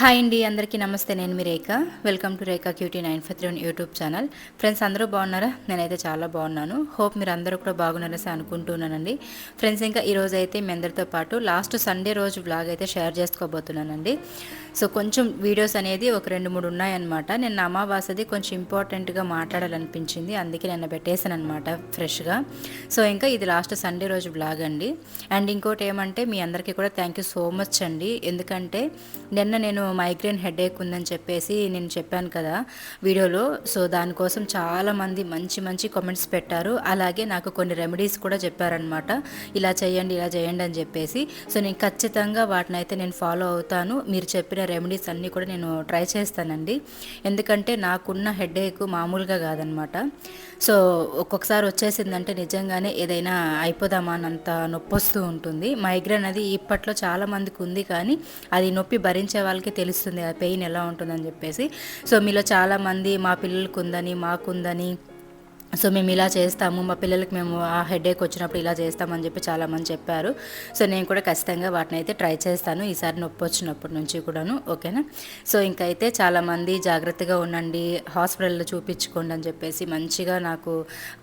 Hi అండి అందరికీ నమస్తే. నేను మీ Rekha. Welcome to Rekha cutie nine five three YouTube channel. Friends అందరూ బాగున్నారా? నేనైతే చాలా బాగున్నాను. హోప్ మీరు అందరూ కూడా బాగున్నారని అనుకుంటున్నానండి. ఫ్రెండ్స్ ఇంకా ఈరోజు అయితే మీ అందరితో పాటు లాస్ట్ సండే రోజు బ్లాగ్ అయితే షేర్ చేసుకోబోతున్నానండి. సో కొంచెం వీడియోస్ అనేది ఒక రెండు మూడు ఉన్నాయన్నమాట. నేను అమావాస్యది కొంచెం ఇంపార్టెంట్గా మాట్లాడాలనిపించింది. అందుకే నిన్న పెట్టేశాను అనమాట ఫ్రెష్గా సో ఇంకా ఇది లాస్ట్ సండే రోజు బ్లాగ్ అండి. అండ్ ఇంకోటి ఏమంటే మీ అందరికీ కూడా థ్యాంక్ యూ సో మచ్ అండి. ఎందుకంటే నిన్న నేను మైగ్రేన్ హెడేక్ ఉందని చెప్పేసి నేను చెప్పాను కదా వీడియోలో. సో దానికోసం చాలామంది మంచి మంచి కామెంట్స్ పెట్టారు. అలాగే నాకు కొన్ని రెమెడీస్ కూడా చెప్పారనమాట ఇలా చేయండి ఇలా చేయండి అని చెప్పేసి. సో నేను ఖచ్చితంగా వాటిని అయితే నేను ఫాలో అవుతాను. మీరు చెప్పిన రెమెడీస్ అన్నీ కూడా నేను ట్రై చేస్తానండి. ఎందుకంటే నాకున్న హెడేక్ మామూలుగా కాదనమాట సో ఒక్కొక్కసారి వచ్చేసిందంటే నిజంగానే ఏదైనా అయిపోదామా అన్నంత నొప్పి వస్తూ ఉంటుంది. మైగ్రేన్ అది ఇప్పట్లో చాలామందికి ఉంది కానీ అది నొప్పి భరించే వాళ్ళకి తెలుస్తుంది. ఆ పెయిన్ ఎలా ఉంటుందని చెప్పేసి. సో మీలో చాలామంది మా పిల్లలకు ఉందని మాకుందని సో మేము ఇలా చేస్తాము మా పిల్లలకి మేము ఆ హెడేక్ వచ్చినప్పుడు ఇలా చేస్తామని చెప్పి చాలామంది చెప్పారు. సో నేను కూడా ఖచ్చితంగా వాటిని అయితే ట్రై చేస్తాను ఈసారి నొప్పి వచ్చినప్పటి నుంచి కూడాను ఓకేనా? సో ఇంకైతే చాలామంది జాగ్రత్తగా ఉండండి హాస్పిటల్లో చూపించుకోండి అని చెప్పేసి మంచిగా నాకు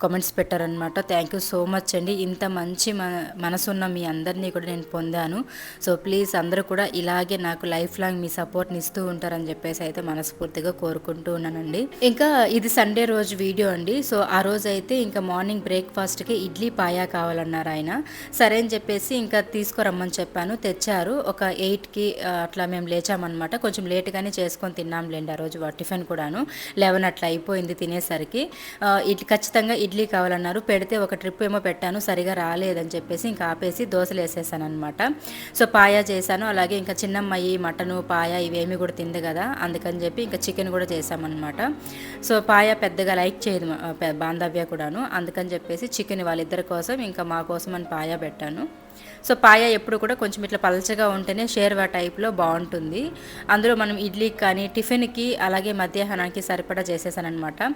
కామెంట్స్ పెట్టారనమాట థ్యాంక్ యూ సో మచ్ అండి. ఇంత మంచి మనసున్న మీ అందరినీ కూడా నేను పొందాను. సో ప్లీజ్ అందరూ కూడా ఇలాగే నాకు లైఫ్ లాంగ్ మీ సపోర్ట్ని ఇస్తూ ఉంటారని చెప్పేసి అయితే మనస్ఫూర్తిగా కోరుకుంటూ ఉన్నానండి. ఇంకా ఇది సండే రోజు వీడియో అండి. సో ఆ రోజు అయితే ఇంకా మార్నింగ్ బ్రేక్ఫాస్ట్కి ఇడ్లీ పాయా కావాలన్నారు ఆయన. సరే అని చెప్పేసి ఇంకా తీసుకురమ్మని చెప్పాను. తెచ్చారు. ఒక ఎయిట్కి అట్లా మేము లేచామన్నమాట. కొంచెం లేట్గానే చేసుకొని తిన్నాంలేండి ఆ రోజు టిఫిన్ కూడాను. లెవెన్ అట్లా అయిపోయింది తినేసరికి. ఇడ్లీ ఖచ్చితంగా ఇడ్లీ కావాలన్నారు. పెడితే ఒక ట్రిప్ ఏమో పెట్టాను. సరిగా రాలేదని చెప్పేసి ఇంకా ఆపేసి దోశలు వేసేసాను అనమాట సో పాయా చేశాను. అలాగే ఇంకా చిన్నమ్మాయి మటను పాయా ఇవేమి కూడా తింది కదా. అందుకని చెప్పి ఇంకా చికెన్ కూడా చేశామన్నమాట. సో పాయా పెద్దగా లైక్ చేయదు బాంధవ్య కూడాను. అందుకని చెప్పేసి చికెన్ వాళ్ళిద్దరి కోసం ఇంకా మా కోసం అని పాయా పెట్టాను. సో పాయ ఎప్పుడు కూడా కొంచెం ఇట్లా పలచగా ఉంటేనే షేర్వా టైప్లో బాగుంటుంది. అందులో మనం ఇడ్లీకి కానీ టిఫిన్కి అలాగే మధ్యాహ్నానికి సరిపడా చేసేసానమాట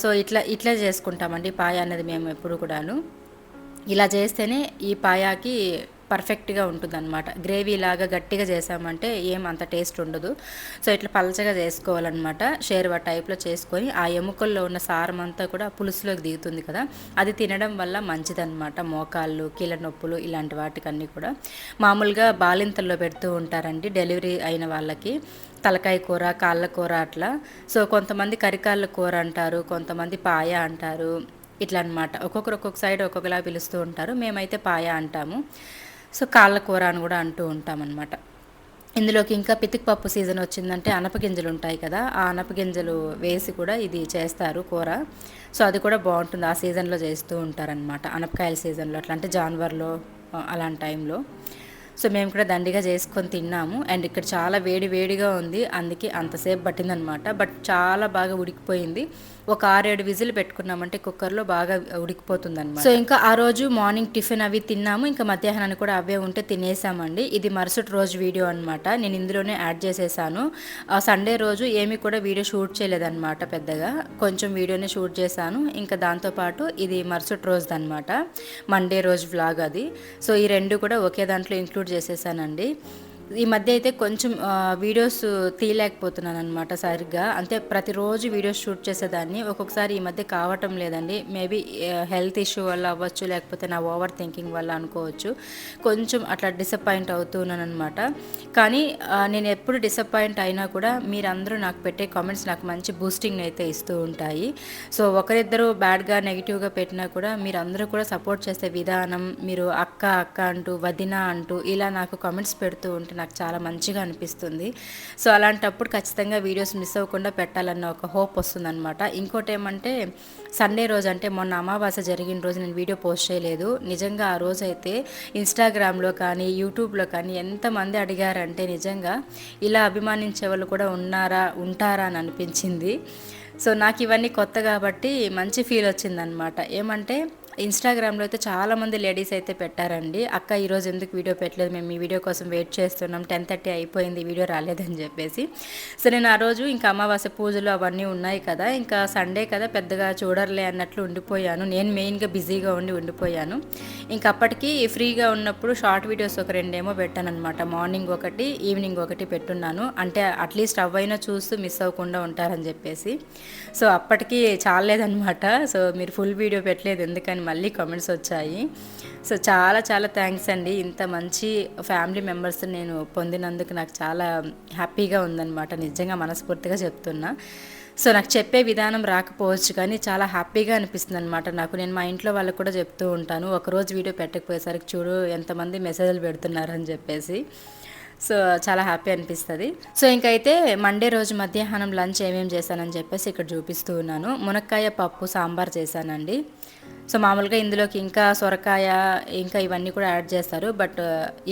సో ఇట్లా ఇట్లా చేసుకుంటామండి పాయ అనేది మేము ఎప్పుడు కూడాను. ఇలా చేస్తేనే ఈ పాయాకి పర్ఫెక్ట్గా ఉంటుంది అనమాట గ్రేవీ లాగా గట్టిగా చేసామంటే ఏం అంత టేస్ట్ ఉండదు. సో ఇట్లా పలచగా చేసుకోవాలన్నమాట. షేర్వా టైప్లో చేసుకొని ఆ ఎముకల్లో ఉన్న సారం అంతా కూడా పులుసులోకి దిగుతుంది కదా అది తినడం వల్ల మంచిదన్నమాట. మోకాళ్ళు కీళ్ళ నొప్పులు ఇలాంటి వాటికన్నీ కూడా. మామూలుగా బాలింతల్లో పెడుతూ ఉంటారండి డెలివరీ అయిన వాళ్ళకి. తలకాయ కూర కాళ్ళ కూర అట్లా. సో కొంతమంది కరికాళ్ళ కూర అంటారు కొంతమంది పాయ అంటారు. ఇట్లా అనమాట ఒక్కొక్కరు ఒక్కొక్క సైడ్ ఒక్కొక్కలా పిలుస్తూ ఉంటారు. మేమైతే పాయ అంటాము. సో కాళ్ళ కూర అని కూడా అంటూ ఉంటామన్నమాట. ఇందులోకి ఇంకా పితికిపప్పు సీజన్ వచ్చిందంటే అనపగింజలు ఉంటాయి కదా ఆ అనపగింజలు వేసి కూడా ఇది చేస్తారు కూర. సో అది కూడా బాగుంటుంది ఆ సీజన్లో చేస్తూ ఉంటారనమాట అనపకాయల సీజన్లో అట్లా అంటే జాన్వర్లో అలాంటి టైంలో. సో మేము కూడా దండిగా చేసుకొని తిన్నాము. అండ్ ఇక్కడ చాలా వేడి వేడిగా ఉంది అందుకే అంతసేపు పట్టిందనమాట బట్ చాలా బాగా ఉడికిపోయింది. ఒక ఆరేడు విజిల్ పెట్టుకున్నామంటే కుక్కర్లో బాగా ఉడికిపోతుంది అనమాట సో ఇంకా ఆ రోజు మార్నింగ్ టిఫిన్ అవి తిన్నాము ఇంకా మధ్యాహ్నాన్ని కూడా అవే ఉంటే తినేసామండి. ఇది మరుసటి రోజు వీడియో అనమాట నేను ఇందులోనే యాడ్ చేసేసాను. ఆ సండే రోజు ఏమి కూడా వీడియో షూట్ చేయలేదన్నమాట పెద్దగా. కొంచెం వీడియోనే షూట్ చేశాను. ఇంకా దాంతోపాటు ఇది మరుసటి రోజు అనమాట మండే రోజు వ్లాగ్ అది. సో ఈ రెండు కూడా ఒకే దాంట్లో ఇంక్లూడ్ చేసేసానండి. ఈ మధ్య అయితే కొంచెం వీడియోస్ తీయలేకపోతున్నాను అనమాట సరిగ్గా. అంటే ప్రతిరోజు వీడియోస్ షూట్ చేసేదాన్ని. ఒక్కొక్కసారి ఈ మధ్య కావటం లేదండి. మేబీ హెల్త్ ఇష్యూ వల్ల అవ్వచ్చు లేకపోతే నా ఓవర్ థింకింగ్ వల్ల అనుకోవచ్చు. కొంచెం అట్లా డిసప్పాయింట్ అవుతున్నాను అనమాట కానీ నేను ఎప్పుడు డిసప్పాయింట్ అయినా కూడా మీరందరూ నాకు పెట్టే కామెంట్స్ నాకు మంచి బూస్టింగ్ అయితే ఇస్తూ ఉంటాయి. సో ఒకరిద్దరు బ్యాడ్గా నెగిటివ్గా పెట్టినా కూడా మీరందరూ కూడా సపోర్ట్ చేసే విధానం మీరు అక్క అక్క అంటూ వదిన అంటూ ఇలా నాకు కామెంట్స్ పెడుతూ ఉంటే నాకు చాలా మంచిగా అనిపిస్తుంది. సో అలాంటప్పుడు ఖచ్చితంగా వీడియోస్ మిస్ అవ్వకుండా పెట్టాలన్న ఒక హోప్ వస్తుందన్నమాట. ఇంకోటి ఏమంటే సండే రోజు అంటే మొన్న అమావాస్య జరిగిన రోజు నేను వీడియో పోస్ట్ చేయలేదు. నిజంగా ఆ రోజు అయితే ఇన్స్టాగ్రామ్లో కానీ యూట్యూబ్లో కానీ ఎంతమంది అడిగారంటే నిజంగా ఇలా అభిమానించే వాళ్ళు కూడా ఉన్నారా ఉంటారా అని అనిపించింది. సో నాకు ఇవన్నీ కొత్త కాబట్టి మంచి ఫీల్ వచ్చిందనమాట ఏమంటే ఇన్స్టాగ్రామ్లో అయితే చాలామంది లేడీస్ అయితే పెట్టారండి. అక్క ఈరోజు ఎందుకు వీడియో పెట్టలేదు? మేము ఈ వీడియో కోసం వెయిట్ చేస్తున్నాం. టెన్ థర్టీ అయిపోయింది వీడియో రాలేదని చెప్పేసి. సో నేను ఆ రోజు ఇంకా అమావాస్య పూజలు అవన్నీ ఉన్నాయి కదా. ఇంకా సండే కదా పెద్దగా చూడర్లే అన్నట్లు ఉండిపోయాను. నేను మెయిన్గా బిజీగా ఉండి ఉండిపోయాను. ఇంకా అప్పటికి ఫ్రీగా ఉన్నప్పుడు షార్ట్ వీడియోస్ ఒక రెండేమో పెట్టానమాట మార్నింగ్ ఒకటి ఈవినింగ్ ఒకటి పెట్టున్నాను. అంటే అట్లీస్ట్ అవైనా చూస్తూ మిస్ అవ్వకుండా ఉంటారని చెప్పేసి. సో అప్పటికి చాలేదనమాట సో మీరు ఫుల్ వీడియో పెట్టలేదు. ఎందుకని మళ్ళీ కామెంట్స్ వచ్చాయి. సో చాలా చాలా థ్యాంక్స్ అండి. ఇంత మంచి ఫ్యామిలీ మెంబర్స్ నేను పొందినందుకు నాకు చాలా హ్యాపీగా ఉందన్నమాట. నిజంగా మనస్ఫూర్తిగా చెప్తున్నా. సో నాకు చెప్పే విధానం రాకపోవచ్చు కానీ చాలా హ్యాపీగా అనిపిస్తుంది అనమాట నాకు. నేను మా ఇంట్లో వాళ్ళకు కూడా చెప్తూ ఉంటాను. ఒకరోజు వీడియో పెట్టకపోయేసరికి చూడు ఎంతమంది మెసేజ్లు పెడుతున్నారని చెప్పేసి. సో చాలా హ్యాపీ అనిపిస్తుంది. సో ఇంకైతే మండే రోజు మధ్యాహ్నం లంచ్ ఏమేమి చేశానని చెప్పేసి ఇక్కడ చూపిస్తూ ఉన్నాను. మునక్కాయ పప్పు సాంబార్ చేశానండి. సో మామూలుగా ఇందులోకి ఇంకా సొరకాయ ఇంకా ఇవన్నీ కూడా యాడ్ చేస్తారు. బట్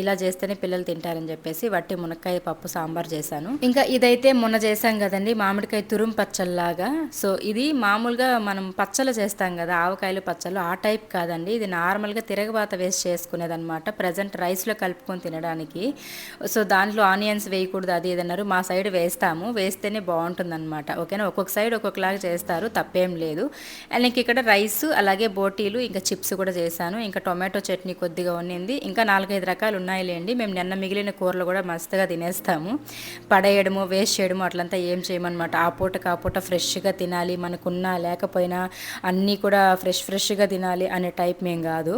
ఇలా చేస్తేనే పిల్లలు తింటారని చెప్పేసి వట్టి మునక్కాయ పప్పు సాంబార్ చేశాను. ఇంకా ఇదైతే మొన్న చేశాం కదండి మామిడికాయ తురుం పచ్చల్లాగా. సో ఇది మామూలుగా మనం పచ్చలు చేస్తాం కదా ఆవకాయలు పచ్చళ్ళు ఆ టైప్ కాదండి. ఇది నార్మల్గా తిరగబాత వేసి చేసుకునేది అనమాట ప్రజెంట్ రైస్లో కలుపుకొని తినడానికి. సో దాంట్లో ఆనియన్స్ వేయకూడదు అది ఏదన్నారు మా సైడ్ వేస్తాము వేస్తేనే బాగుంటుంది అనమాట ఓకేనా? ఒక్కొక్క సైడ్ ఒక్కొక్కలాగా చేస్తారు తప్పేం లేదు. అండ్ ఇంక ఇక్కడ రైస్ అలాగే బోటీలు ఇంకా చిప్స్ కూడా చేశాను. ఇంకా టొమాటో చట్నీ కొద్దిగా ఉన్నింది ఇంకా నాలుగైదు రకాలు ఉన్నాయిలేండి మేము నిన్న మిగిలిన కూరలు కూడా మస్తుగా తినేస్తాము. పడేయడము వేస్ట్ చేయడము అట్లంతా ఏం చేయమన్నమాట. ఆ పూట ఆ పూట ఫ్రెష్గా తినాలి మనకున్నా లేకపోయినా అన్నీ కూడా ఫ్రెష్ ఫ్రెష్గా తినాలి అనే టైప్ మేము కాదు.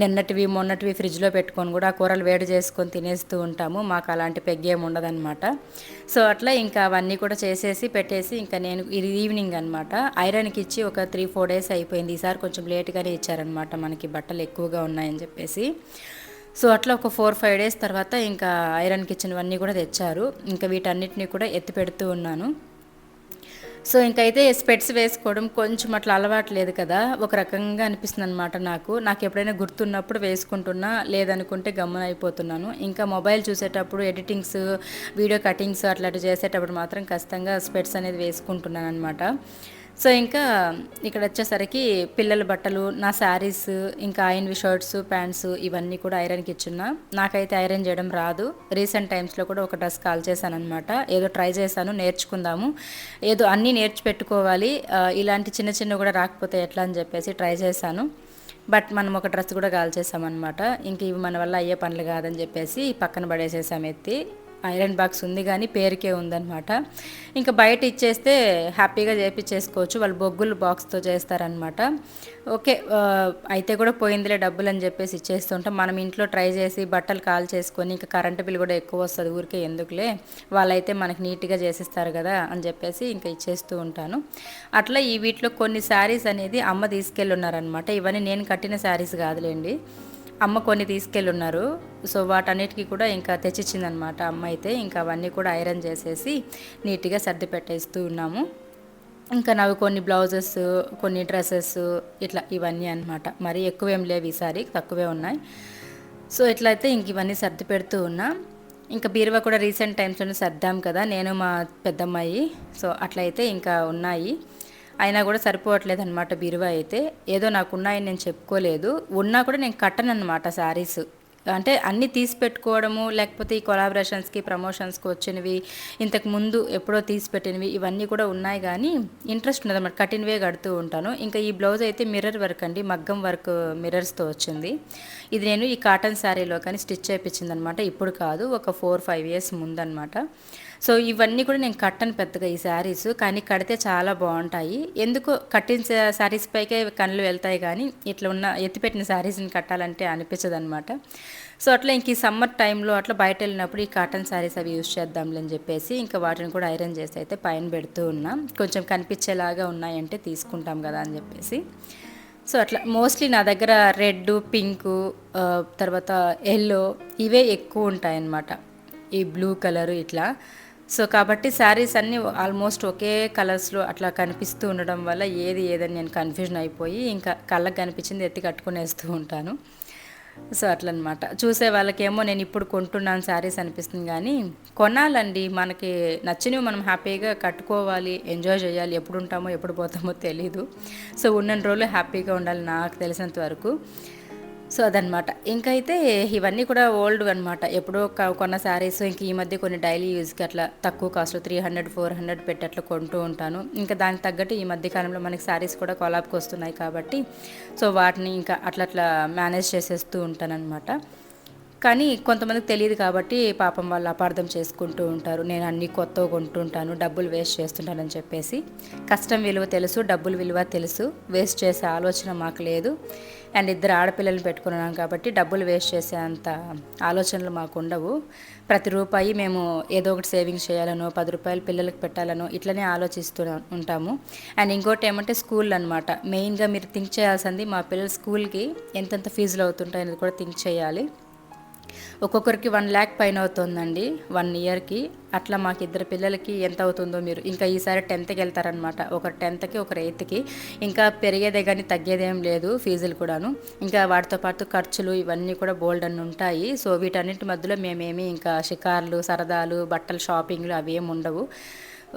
నిన్నటివి మొన్నటివి ఫ్రిడ్జ్లో పెట్టుకొని కూడా ఆ కూరలు వేడి చేసుకొని తినేస్తూ ఉంటాము. మాకు అలాంటి పెగ్గేం ఉండదన్నమాట. సో అట్లా ఇంకా అవన్నీ కూడా చేసేసి పెట్టేసి ఇంకా నేను ఇది ఈవినింగ్ అనమాట ఐరన్కి ఇచ్చి ఒక త్రీ ఫోర్ డేస్ అయిపోయింది. ఈసారి కొంచెం లేట్ లేట్గానే ఇచ్చారనమాట. మనకి బట్టలు ఎక్కువగా ఉన్నాయని చెప్పేసి. సో అట్లా ఒక ఫోర్ ఫైవ్ డేస్ తర్వాత ఇంకా ఐరన్ కిచెన్వన్నీ కూడా తెచ్చారు. ఇంకా వీటన్నిటిని కూడా ఎత్తి పెడుతూ ఉన్నాను. సో ఇంకైతే స్పెట్స్ వేసుకోవడం కొంచెం అట్లా అలవాటు లేదు కదా. ఒక రకంగా అనిపిస్తుంది అనమాట నాకు. నాకు ఎప్పుడైనా గుర్తున్నప్పుడు వేసుకుంటున్నా లేదనుకుంటే గమ్మున అయిపోతున్నాను. ఇంకా మొబైల్ చూసేటప్పుడు ఎడిటింగ్స్ వీడియో కటింగ్స్ అట్లాంటివి చేసేటప్పుడు మాత్రం ఖచ్చితంగా స్పెట్స్ అనేది వేసుకుంటున్నాను అనమాట సో ఇంకా ఇక్కడ వచ్చేసరికి పిల్లల బట్టలు నా శారీస్ ఇంకా ఆయన్వి షర్ట్స్ ప్యాంట్స్ ఇవన్నీ కూడా ఐరన్కి ఇచ్చున్నా. నాకైతే ఐరన్ చేయడం రాదు. రీసెంట్ టైమ్స్లో కూడా ఒక డ్రెస్ కాల్ చేశాను అనమాట ఏదో ట్రై చేశాను నేర్చుకుందాము. ఏదో అన్నీ నేర్చి పెట్టుకోవాలి. ఇలాంటి చిన్న చిన్న కూడా రాకపోతే ఎట్లా అని చెప్పేసి ట్రై చేశాను. బట్ మనం ఒక డ్రెస్ కూడా కాల్ చేసామన్నమాట ఇంక ఇవి మన వల్ల అయ్యే పనులు కాదని చెప్పేసి పక్కన పడేసేసాం ఎత్తి. ఐరన్ బాక్స్ ఉంది కానీ పేరుకే ఉందనమాట ఇంకా బయట ఇచ్చేస్తే హ్యాపీగా చేపించేసుకోవచ్చు వాళ్ళు బొగ్గులు బాక్స్తో చేస్తారనమాట ఓకే అయితే కూడా పోయిందిలే డబ్బులు అని చెప్పేసి ఇచ్చేస్తుంటాం మనం ఇంట్లో ట్రై చేసి బట్టలు కాల్ చేసుకొని ఇంకా కరెంటు బిల్ కూడా ఎక్కువ వస్తుంది ఊరికే ఎందుకులే? వాళ్ళైతే మనకి నీట్గా చేసిస్తారు కదా అని చెప్పేసి ఇంకా ఇచ్చేస్తూ ఉంటాను. అట్లా ఈ వీటిలో కొన్ని శారీస్ అనేది అమ్మ తీసుకెళ్ళున్నారనమాట ఇవన్నీ నేను కట్టిన శారీస్ కాదులేండి. అమ్మ కొన్ని తీసుకెళ్ళున్నారు. సో వాటన్నిటికీ కూడా ఇంకా తెచ్చిచ్చిందనమాట అమ్మ అయితే. ఇంకా అవన్నీ కూడా ఐరన్ చేసేసి నీట్గా సర్ది పెట్టేస్తూ ఉన్నాము. ఇంకా నాకు కొన్ని బ్లౌజెస్ కొన్ని డ్రెస్సెస్ ఇట్లా ఇవన్నీ అనమాట మరి ఎక్కువేం లేవు ఈసారి తక్కువే ఉన్నాయి. సో ఇట్లయితే ఇంక ఇవన్నీ సర్ది పెడుతూ ఉన్నా. ఇంకా బీరువా కూడా రీసెంట్ టైమ్స్లోనే సర్దాం కదా నేను మా పెద్దమ్మాయి. సో అట్లయితే ఇంకా ఉన్నాయి. అయినా కూడా సరిపోవట్లేదు అనమాట బీరువా అయితే. ఏదో నాకు ఉన్నాయని నేను చెప్పుకోలేదు. ఉన్నా కూడా నేను కట్టను అనమాట శారీస్. అంటే అన్నీ తీసి పెట్టుకోవడము లేకపోతే ఈ కొలాబరేషన్స్కి ప్రమోషన్స్కి వచ్చినవి ఇంతకు ముందు ఎప్పుడో తీసి పెట్టినవి ఇవన్నీ కూడా ఉన్నాయి కానీ ఇంట్రెస్ట్ ఉండదు కఠినవే కడుతూ ఉంటాను. ఇంకా ఈ బ్లౌజ్ అయితే మిర్రర్ వర్క్ అండి. మగ్గం వర్క్ మిర్రర్స్తో వచ్చింది. ఇది నేను ఈ కాటన్ శారీలో కానీ స్టిచ్ చేయించింది అనమాట ఇప్పుడు కాదు ఒక ఫోర్ ఫైవ్ ఇయర్స్ ముందనమాట సో ఇవన్నీ కూడా నేను కట్టను పెద్దగా ఈ శారీస్ కానీ కడితే చాలా బాగుంటాయి. ఎందుకు కట్టిన శారీస్ పైకే కళ్ళు వెళ్తాయి కానీ ఇట్లా ఉన్న ఎత్తిపెట్టిన శారీస్ని కట్టాలంటే అనిపించదు అనమాట సో అట్లా ఇంక ఈ సమ్మర్ టైంలో అట్లా బయట వెళ్ళినప్పుడు ఈ కాటన్ శారీస్ అవి యూస్ చేద్దాంలే అని చెప్పేసి ఇంకా వాటిని కూడా ఐరన్ చేసి అయితే పైన పెడుతూ ఉన్నాం. కొంచెం కనిపించేలాగా ఉన్నాయంటే తీసుకుంటాం కదా అని చెప్పేసి. సో అట్లా మోస్ట్లీ నా దగ్గర రెడ్ పింక్ తర్వాత ఎల్లో ఇవే ఎక్కువ ఉంటాయన్నమాట. ఈ బ్లూ కలరు ఇట్లా. సో కాబట్టి శారీస్ అన్నీ ఆల్మోస్ట్ ఒకే కలర్స్లో అట్లా కనిపిస్తూ ఉండడం వల్ల ఏది ఏదని నేను కన్ఫ్యూజన్ అయిపోయి ఇంకా కళ్ళకి కనిపించింది ఎత్తి కట్టుకునేస్తూ ఉంటాను. సో అట్లనమాట. చూసే వాళ్ళకేమో నేను ఇప్పుడు కొంటున్నాను శారీస్ అనిపిస్తుంది కానీ కొనాలండి. మనకి నచ్చినవి మనం హ్యాపీగా కట్టుకోవాలి ఎంజాయ్ చేయాలి ఎప్పుడు ఉంటామో ఎప్పుడు పోతామో తెలీదు. సో ఉన్న రోజులు హ్యాపీగా ఉండాలి నాకు తెలిసినంత వరకు. సో అదనమాట. ఇంకైతే ఇవన్నీ కూడా ఓల్డ్ అనమాట ఎప్పుడో కొన్న శారీస్ ఇంక ఈ మధ్య కొన్ని డైలీ యూజ్కి అట్లా తక్కువ cost three hundred four hundred పెట్టి అట్లా కొంటూ ఉంటాను. ఇంకా దానికి తగ్గట్టు ఈ మధ్య కాలంలో మనకి శారీస్ కూడా కొలాబ్కి వస్తున్నాయి కాబట్టి సో వాటిని ఇంకా అట్లా అట్లా మేనేజ్ చేసేస్తూ ఉంటానన్నమాట. కానీ కొంతమందికి తెలియదు కాబట్టి పాపం వాళ్ళు అపార్థం చేసుకుంటూ ఉంటారు. నేను అన్ని కొత్తగా కొంటుంటాను డబ్బులు వేస్ట్ చేస్తుంటానని చెప్పేసి. కష్టం విలువ తెలుసు డబ్బులు విలువ తెలుసు. వేస్ట్ చేసే ఆలోచన మాకు లేదు. అండ్ ఇద్దరు ఆడపిల్లల్ని పెట్టుకున్నాం కాబట్టి డబ్బులు వేస్ట్ చేసే అంత ఆలోచనలు మాకు ఉండవు. ప్రతి రూపాయి మేము ఏదో ఒకటి సేవింగ్స్ చేయాలనో పది రూపాయలు పిల్లలకు పెట్టాలనో ఇట్లనే ఆలోచిస్తూ ఉంటాము. అండ్ ఇంకోటి ఏమంటే స్కూల్ అనమాట మెయిన్గా మీరు థింక్ చేయాల్సింది మా పిల్లల స్కూల్కి ఎంతెంత ఫీజులు అవుతుంటాయి అనేది కూడా థింక్ చేయాలి. ఒక్కొక్కరికి వన్ ల్యాక్ పైన అవుతుందండి వన్ ఇయర్కి. అట్లా మాకు ఇద్దరు పిల్లలకి ఎంత అవుతుందో మీరు ఇంకా ఈసారి టెన్త్కి వెళ్తారనమాట ఒకరు టెన్త్కి ఒకరు ఎయిత్కి. ఇంకా పెరిగేదే కానీ తగ్గేదేం లేదు ఫీజులు కూడాను. ఇంకా వాటితో పాటు ఖర్చులు ఇవన్నీ కూడా బోల్డ్ అని ఉంటాయి. సో వీటన్నింటి మధ్యలో మేమేమి ఇంకా షికార్లు సరదాలు బట్టలు షాపింగ్లు అవి ఏమి ఉండవు.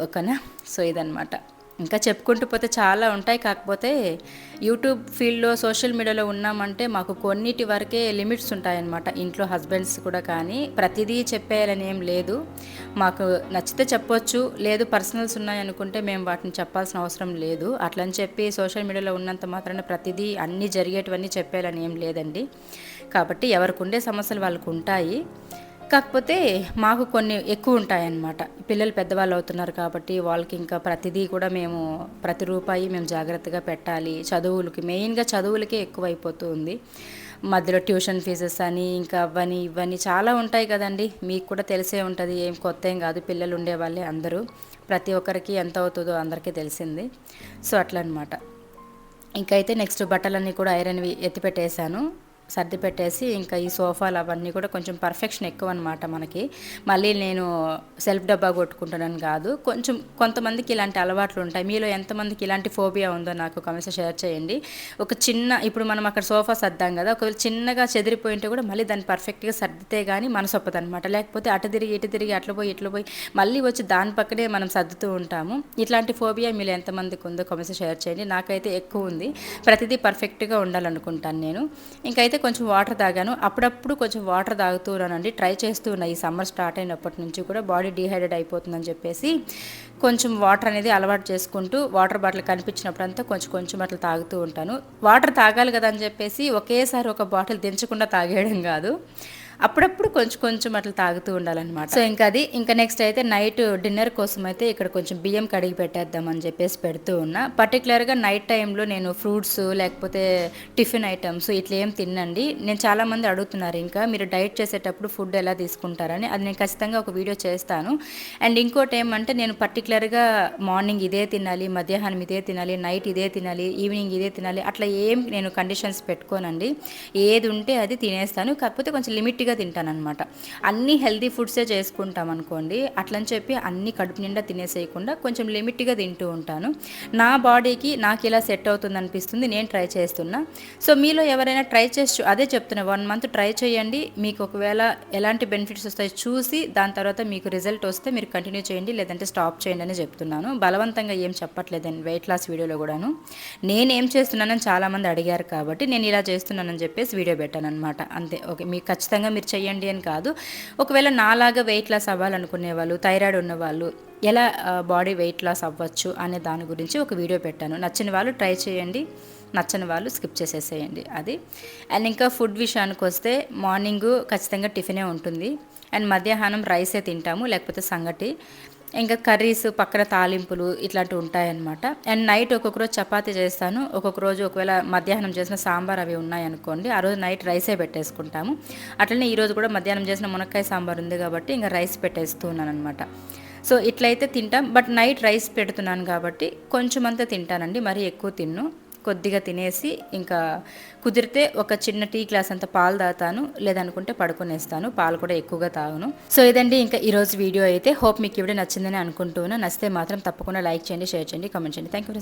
ఓకేనా? సో ఇదనమాట ఇంకా చెప్పుకుంటూ పోతే చాలా ఉంటాయి. కాకపోతే యూట్యూబ్ ఫీల్డ్లో సోషల్ మీడియాలో ఉన్నామంటే మాకు కొన్నిటి వరకే లిమిట్స్ ఉంటాయన్నమాట. ఇంట్లో హస్బెండ్స్ కూడా కానీ ప్రతిదీ చెప్పేయాలని ఏం లేదు. మాకు నచ్చితే చెప్పొచ్చు లేదు పర్సనల్స్ ఉన్నాయనుకుంటే మేము వాటిని చెప్పాల్సిన అవసరం లేదు. అట్లని చెప్పి సోషల్ మీడియాలో ఉన్నంత మాత్రాన ప్రతిదీ అన్నీ జరిగేటివన్నీ చెప్పేయాలని ఏం లేదండి. కాబట్టి ఎవరికి ఉండే సమస్యలు వాళ్ళకు ఉంటాయి. కాకపోతే మాకు కొన్ని ఎక్కువ ఉంటాయన్నమాట పిల్లలు పెద్దవాళ్ళు అవుతున్నారు కాబట్టి వాళ్ళకి ఇంకా ప్రతిదీ కూడా మేము ప్రతి రూపాయి మేము జాగ్రత్తగా పెట్టాలి. చదువులకి మెయిన్గా చదువులకే ఎక్కువైపోతూ ఉంది. మధ్యలో ట్యూషన్ ఫీజెస్ అని ఇంకా అవని ఇవన్నీ చాలా ఉంటాయి కదండి. మీకు కూడా తెలిసే ఉంటుంది. ఏం కొత్త ఏం కాదు. పిల్లలు ఉండేవాళ్ళే అందరూ. ప్రతి ఒక్కరికి ఎంత అవుతుందో అందరికీ తెలిసింది. సో అట్లనమాట ఇంకైతే నెక్స్ట్ బట్టలన్నీ కూడా ఐరన్వి ఎత్తిపెట్టేశాను. సర్ది పెట్టేసి ఇంకా ఈ సోఫాలు అవన్నీ కూడా కొంచెం పర్ఫెక్షన్ ఎక్కువ అనమాట మనకి. మళ్ళీ నేను సెల్ఫ్ డబ్బా కొట్టుకుంటున్నాను కాదు. కొంచెం కొంతమందికి ఇలాంటి అలవాట్లు ఉంటాయి. మీలో ఎంతమందికి ఇలాంటి ఫోబియా ఉందో నాకు కమెంట్స్ షేర్ చేయండి. ఒక చిన్న ఇప్పుడు మనం అక్కడ సోఫా సర్దాం కదా ఒకవేళ చిన్నగా చెదిరిపోయింటే కూడా మళ్ళీ దాన్ని పర్ఫెక్ట్గా సర్దితే కానీ మనసు అనమాట లేకపోతే అటు తిరిగి ఇటు తిరిగి అట్లా పోయి ఇట్లా పోయి మళ్ళీ వచ్చి దాని పక్కనే మనం సర్దుతూ ఉంటాము. ఇట్లాంటి ఫోబియా మీరు ఎంతమందికి ఉందో కమెంట్స్ షేర్ చేయండి. నాకైతే ఎక్కువ ఉంది. ప్రతిదీ పర్ఫెక్ట్గా ఉండాలనుకుంటాను నేను. ఇంకైతే కొంచెం వాటర్ తాగాను. అప్పుడప్పుడు కొంచెం వాటర్ తాగుతూ ఉన్నానండి. ట్రై చేస్తూ ఉన్నాయి ఈ సమ్మర్ స్టార్ట్ అయినప్పటి నుంచి కూడా బాడీ డిహైడ్రేట్ అయిపోతుందని చెప్పేసి కొంచెం వాటర్ అనేది అలవాటు చేసుకుంటూ వాటర్ బాటిల్ కనిపించినప్పుడు అంతా కొంచెం కొంచెం అట్లా తాగుతూ ఉంటాను. వాటర్ తాగాలి కదా అని చెప్పేసి ఒకేసారి ఒక బాటిల్ దించకుండా తాగేయడం కాదు. అప్పుడప్పుడు కొంచెం కొంచెం అట్లా తాగుతూ ఉండాలన్నమాట. సో ఇంకా అది ఇంకా నెక్స్ట్ అయితే నైట్ డిన్నర్ కోసం అయితే ఇక్కడ కొంచెం బియ్యం కడిగి పెట్టేద్దామని చెప్పేసి పెడుతూ ఉన్నా. పర్టికులర్గా నైట్ టైంలో నేను ఫ్రూట్స్ లేకపోతే టిఫిన్ ఐటమ్స్ ఇట్లా ఏం తినండి నేను చాలామంది అడుగుతున్నారు ఇంకా మీరు డైట్ చేసేటప్పుడు ఫుడ్ ఎలా తీసుకుంటారని. అది నేను ఖచ్చితంగా ఒక వీడియో చేస్తాను. అండ్ ఇంకోటి ఏమంటే నేను పర్టికులర్గా మార్నింగ్ ఇదే తినాలి మధ్యాహ్నం ఇదే తినాలి నైట్ ఇదే తినాలి ఈవినింగ్ ఇదే తినాలి అట్లా ఏం నేను కండిషన్స్ పెట్టుకోనండి. ఏది ఉంటే అది తినేస్తాను. కాకపోతే కొంచెం లిమిట్గా హెల్తీగా తింటానమాట అన్ని హెల్తీ ఫుడ్సే చేసుకుంటాం అనుకోండి అట్లని చెప్పి అన్ని కడుపు నిండా తినేసేయకుండా కొంచెం లిమిట్గా తింటూ ఉంటాను. నా బాడీకి నాకు ఇలా సెట్ అవుతుంది అనిపిస్తుంది నేను ట్రై చేస్తున్నా. సో మీలో ఎవరైనా ట్రై చేసి అదే చెప్తున్నా వన్ మంత్ ట్రై చేయండి. మీకు ఒకవేళ ఎలాంటి బెనిఫిట్స్ వస్తాయి చూసి దాని తర్వాత మీకు రిజల్ట్ వస్తే మీరు కంటిన్యూ చేయండి లేదంటే స్టాప్ చేయండి అని చెప్తున్నాను. బలవంతంగా ఏం చెప్పట్లేదండి వెయిట్ లాస్ వీడియోలో కూడాను. నేను ఏం చేస్తున్నానని చాలామంది అడిగారు కాబట్టి నేను ఇలా చేస్తున్నానని చెప్పేసి వీడియో పెట్టాను అనమాట అంతే ఓకే మీకు ఖచ్చితంగా మీరు చెయ్యండి అని కాదు. ఒకవేళ నాలాగా వెయిట్ లాస్ అవ్వాలనుకునే వాళ్ళు థైరాయిడ్ ఉన్నవాళ్ళు ఎలా బాడీ వెయిట్ లాస్ అవ్వచ్చు అనే దాని గురించి ఒక వీడియో పెట్టాను. నచ్చిన వాళ్ళు ట్రై చేయండి. నచ్చని వాళ్ళు స్కిప్ చేసేసేయండి అది. అండ్ ఇంకా ఫుడ్ విషయానికి వస్తే మార్నింగ్ ఖచ్చితంగా టిఫినే ఉంటుంది. అండ్ మధ్యాహ్నం రైసే తింటాము లేకపోతే సంగటి. ఇంకా కర్రీస్ పక్కన తాలింపులు ఇట్లాంటివి ఉంటాయన్నమాట. అండ్ నైట్ ఒక్కొక్క రోజు చపాతీ చేస్తాను. ఒక్కొక్క రోజు ఒకవేళ మధ్యాహ్నం చేసిన సాంబార్ అవి ఉన్నాయనుకోండి ఆ రోజు నైట్ రైసే పెట్టేసుకుంటాము. అట్లనే ఈరోజు కూడా మధ్యాహ్నం చేసిన మునక్కాయ సాంబార్ ఉంది కాబట్టి ఇంకా రైస్ పెట్టేస్తూ ఉన్నాను అనమాట సో ఇట్లయితే తింటాం. బట్ నైట్ రైస్ పెడుతున్నాను కాబట్టి కొంచెం అంతా తింటానండి మరీ ఎక్కువ తిన్ను. కొద్దిగా తినేసి ఇంకా కుదిరితే ఒక చిన్న టీ గ్లాస్ అంత పాలు తాగుతాను లేదనుకుంటే పడుకునేస్తాను. పాలు కూడా ఎక్కువగా తాగును. సో ఇదండి ఇంకా ఈరోజు వీడియో అయితే. హోప్ మీకు ఇవిడే నచ్చిందని అనుకుంటున్నాను నచ్చితే మాత్రం తప్పకుండా లైక్ చేయండి షేర్ చేయండి కమెంట్ చేయండి. Thank you